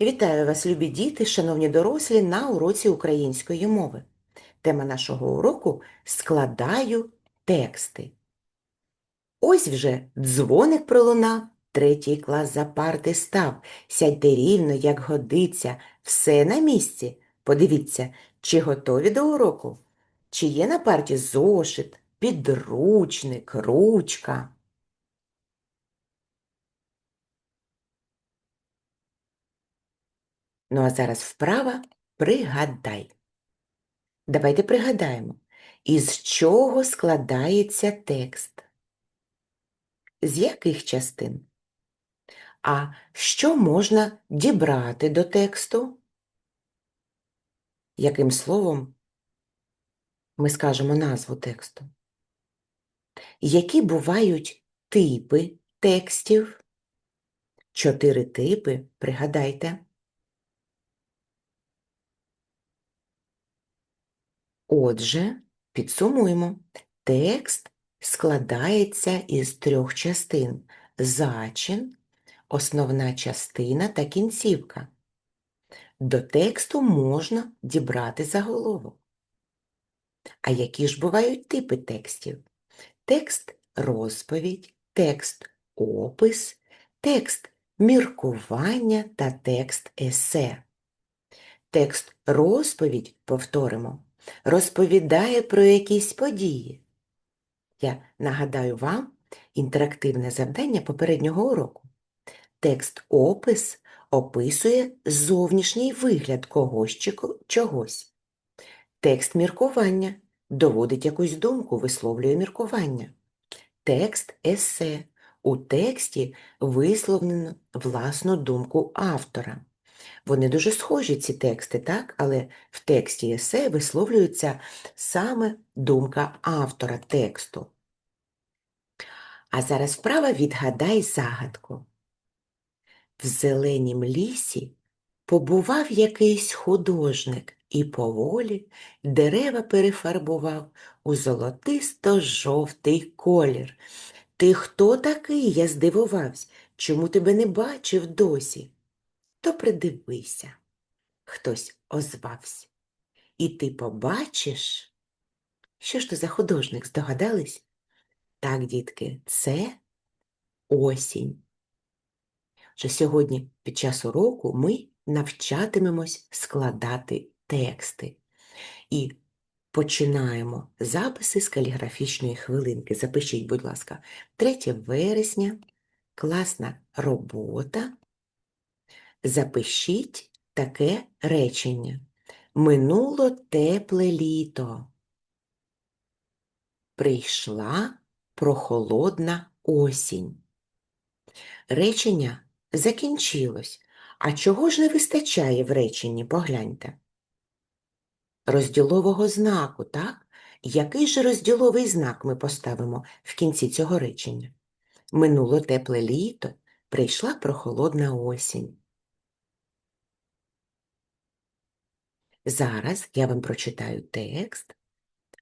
Вітаю вас, любі діти, шановні дорослі, на уроці української мови. Тема нашого уроку складаю тексти. Ось вже дзвоник пролунав, третій клас за парти став. Сядьте рівно, як годиться, все на місці. Подивіться, чи готові до уроку, чи є на парті зошит, підручник, ручка. Ну а зараз вправа пригадай. Давайте пригадаємо, із чого складається текст? З яких частин? А що можна дібрати до тексту? Яким словом ми скажемо назву тексту? Які бувають типи текстів? Чотири типи, пригадайте. Отже, підсумуємо. Текст складається із трьох частин зачин, основна частина та кінцівка. До тексту можна дібрати заголовок. А які ж бувають типи текстів? Текст розповідь, текст опис, текст міркування та текст есе. Текст розповідь, повторимо, розповідає про якісь події. Я нагадаю вам інтерактивне завдання попереднього уроку. Текст опис описує зовнішній вигляд когось чи чогось. Текст міркування доводить якусь думку, висловлює міркування. Текст есе. У тексті висловлено власну думку автора. Вони дуже схожі, ці тексти, так? але в тексті есе висловлюється саме думка автора тексту. А зараз вправа відгадай загадку. В зеленім лісі побував якийсь художник і поволі дерева перефарбував у золотисто-жовтий колір. Ти хто такий? Я здивувався. Чому тебе не бачив досі? То придивися. Хтось озвався. І ти побачиш, що ж то за художник, здогадались? Так, дітки, це осінь. Що сьогодні під час уроку ми навчатимемось складати тексти. І починаємо записи з каліграфічної хвилинки. Запишіть, будь ласка, 3 вересня, класна робота. Запишіть таке речення. Минуло тепле літо. Прийшла прохолодна осінь. Речення закінчилось. А чого ж не вистачає в реченні, погляньте? Розділового знаку, так? Який же розділовий знак ми поставимо в кінці цього речення? Минуло тепле літо, прийшла прохолодна осінь. Зараз я вам прочитаю текст.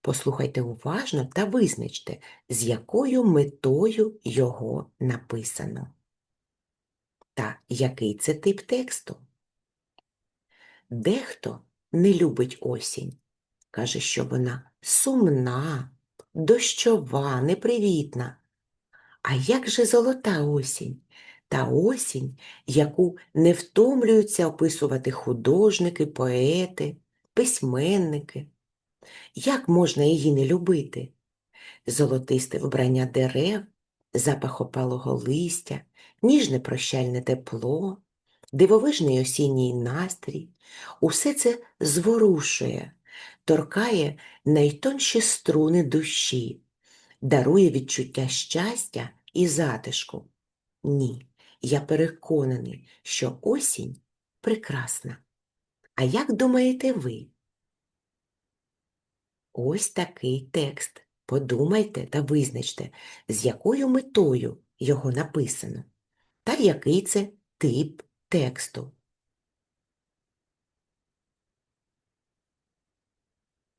Послухайте уважно та визначте, з якою метою його написано. Та який це тип тексту? Дехто не любить осінь. Каже, що вона сумна, дощова, непривітна. А як же золота осінь? Та осінь, яку не втомлюються описувати художники, поети, письменники. Як можна її не любити? Золотисте вбрання дерев, запах опалого листя, ніжне прощальне тепло, дивовижний осінній настрій – усе це зворушує, торкає найтонші струни душі, дарує відчуття щастя і затишку. Ні, я переконаний, що осінь прекрасна. А як думаєте ви? Ось такий текст. Подумайте та визначте, з якою метою його написано, та який це тип тексту.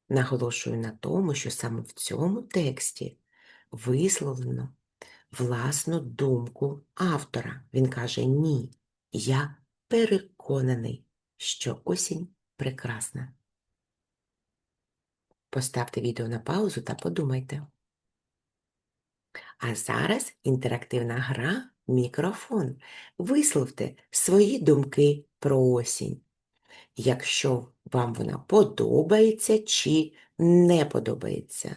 Наголошую на тому, що саме в цьому тексті висловлено власну думку автора. Він каже: Ні, я переконаний, що осінь прекрасна. Поставте відео на паузу та подумайте. А зараз інтерактивна гра мікрофон. Висловте свої думки про осінь. Якщо вам вона подобається чи не подобається,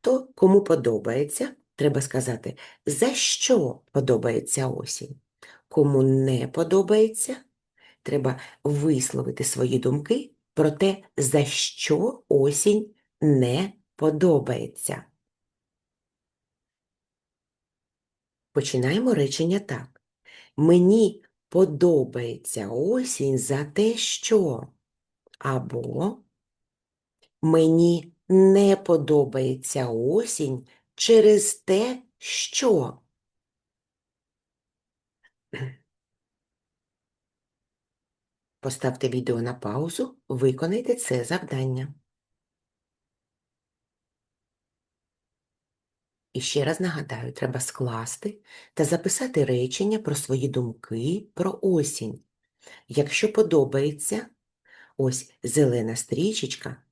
то кому подобається, треба сказати, за що подобається осінь. Кому не подобається, треба висловити свої думки про те, за що осінь не подобається. Починаємо речення так. Мені подобається осінь за те, що. Або мені не подобається осінь через те, що. Поставте відео на паузу, виконайте це завдання. І ще раз нагадаю, треба скласти та записати речення про свої думки про осінь. Якщо подобається, ось зелена стрічечка,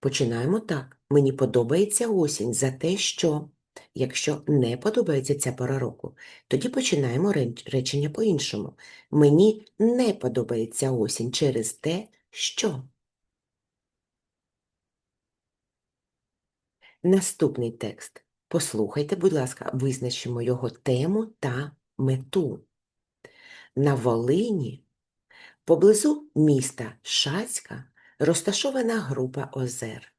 починаємо так. Мені подобається осінь за те, що. Якщо не подобається ця пора року, тоді починаємо речення по-іншому. Мені не подобається осінь через те, що. Наступний текст. Послухайте, будь ласка, визначимо його тему та мету. На Волині, поблизу міста Шацька, розташована група озер.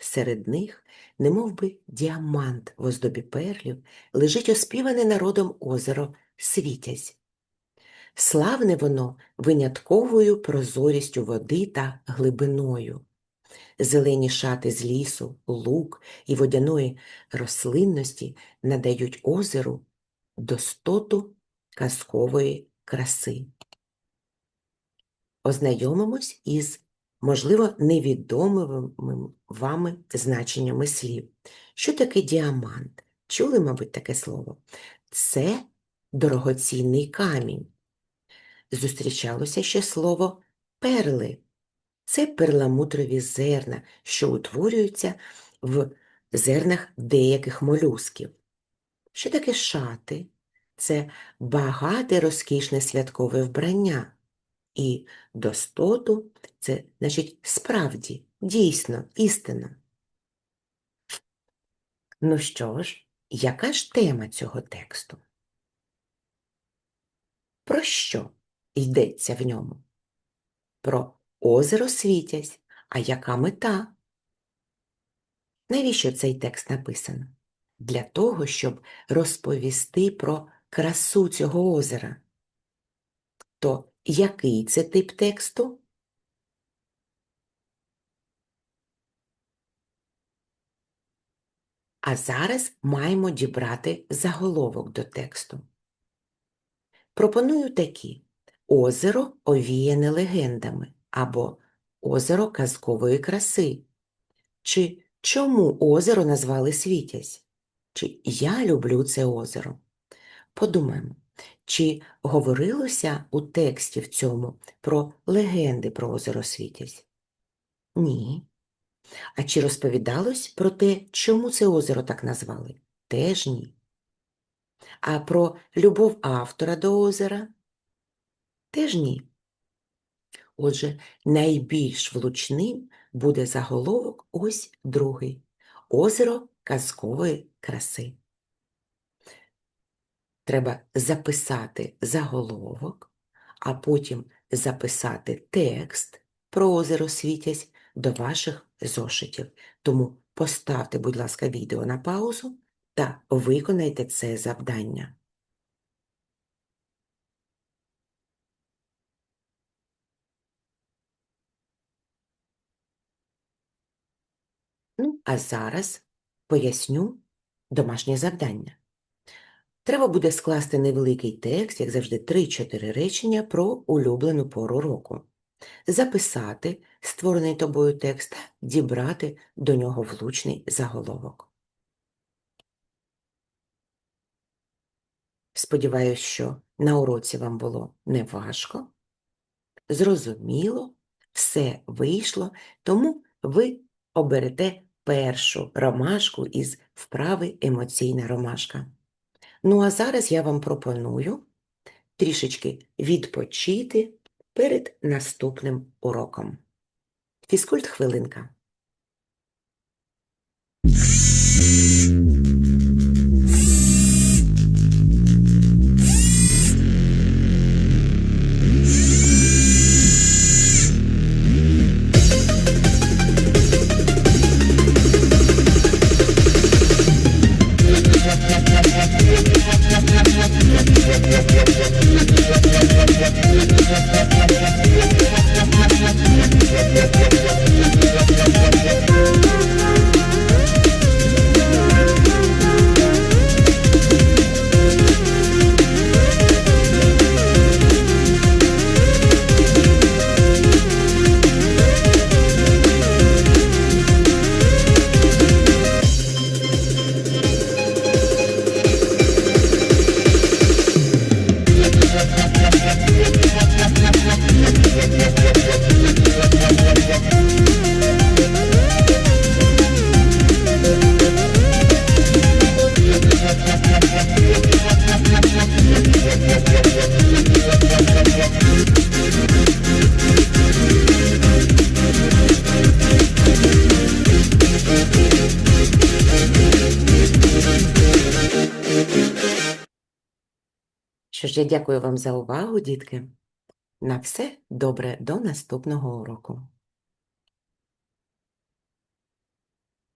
Серед них, немовби діамант в оздобі перлів, лежить оспіване народом озеро Світязь. Славне воно винятковою прозорістю води та глибиною. Зелені шати з лісу, лук і водяної рослинності надають озеру достоту казкової краси. Ознайомимось із, можливо, невідомими вами значеннями слів. Що таке діамант? Чули, мабуть, таке слово? Це дорогоцінний камінь. Зустрічалося ще слово перли. Це перламутрові зерна, що утворюються в зернах деяких молюсків. Що таке шати? Це багате розкішне святкове вбрання. І достоту це значить справді, дійсно, істинно. Ну що ж, яка ж тема цього тексту? Про що йдеться в ньому? Про озеро світязь, а яка мета? Навіщо цей текст написано? Для того, щоб розповісти про красу цього озера. То який це тип тексту? А зараз маємо дібрати заголовок до тексту. Пропоную такі озеро овіяне легендами або озеро казкової краси. Чи чому озеро назвали Світязь? Чи я люблю це озеро? Подумаємо, чи говорилося у тексті в цьому про легенди про озеро Світязь? Ні. А чи розповідалось про те, чому це озеро так назвали? Теж ні. А про любов автора до озера? Теж ні. Отже, найбільш влучним буде заголовок ось другий озеро казкової краси. Треба записати заголовок, а потім записати текст про озеро Світязь до ваших зошитів. Тому поставте, будь ласка, відео на паузу та виконайте це завдання. Ну, а зараз поясню домашнє завдання. Треба буде скласти невеликий текст, як завжди, 3-4 речення про улюблену пору року, записати створений тобою текст, дібрати до нього влучний заголовок. Сподіваюсь, що на уроці вам було неважко, зрозуміло, все вийшло, тому ви оберете першу ромашку із вправи емоційна ромашка. Ну а зараз я вам пропоную трішечки відпочити перед наступним уроком. Фізкульт хвилинка. Я дякую вам за увагу, дітки. На все добре до наступного уроку.